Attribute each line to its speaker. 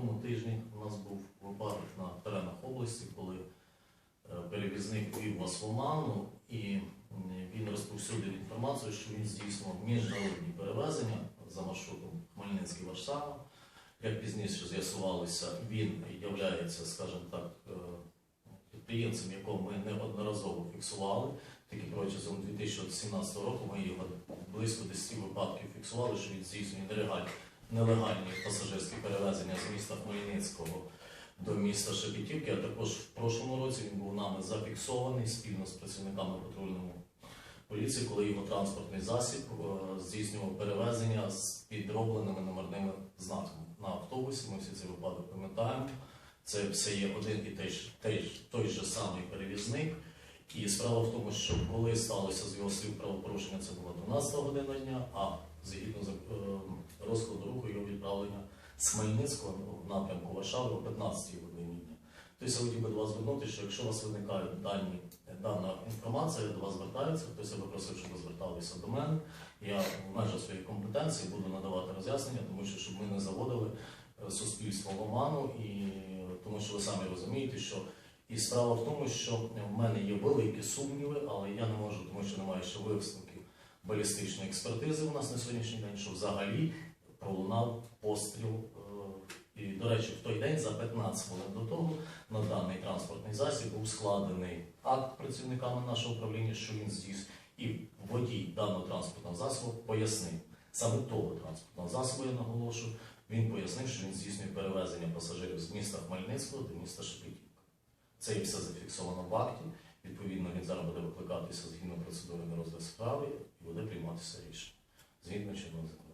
Speaker 1: тому тижні у нас був випадок на теренах області, коли е, перевізник вів вас в оману і він розповсюдив інформацію, що він здійснював міжнародні перевезення за маршрутом Хмельницький Варшава. Як пізніше з'ясувалося, він є, скажімо так, е, підприємцем, якого ми неодноразово фіксували. Тільки протягом 2017 року ми його близько 10 випадків фіксували, що він здійснює нелегальні, нелегальні пасажирські перевезення з міста Хмельницького до міста Шепетівки, а також в прошлому році він був нами зафіксований спільно з працівниками патрульної поліції, коли його транспортний засіб е, здійснював перевезення з підробленими номерними знаками на автобусі. Ми всі цей випадок пам'ятаємо. Це все є один і той, той, той же самий перевізник. І справа в тому, що коли сталося з його слів правопорушення, це була 12 година дня, а згідно з е, розкладу руху його відправлення з Хмельницького в напрямку Варшави о 15 годині дня. Тобто я хотів би до вас звернути, що якщо у вас виникають дані, дана інформація, до вас звертаються, хтось би просив, щоб ви зверталися до мене. Я в межах своєї компетенції буду надавати роз'яснення, тому що щоб ми не заводили е, суспільство в оману, і тому що ви самі розумієте, що і справа в тому, що в мене є великі сумніви, але я не можу, тому що немає ще висновків балістичної експертизи у нас на сьогоднішній день, що взагалі пролунав постріл. е, І, до речі, в той день за 15 хвилин до того на даний транспортний засіб був складений акт працівниками нашого управління, що він здійснив, і водій даного транспортного засобу пояснив саме того транспортного засобу, я наголошую, він пояснив, що він здійснює перевезення пасажирів з міста Хмельницького до міста Шепетівка. Це і все зафіксовано в акті. Відповідно, він зараз буде викликатися згідно процедури на розгляд справи і буде прийматися рішення згідно чинного законодавства.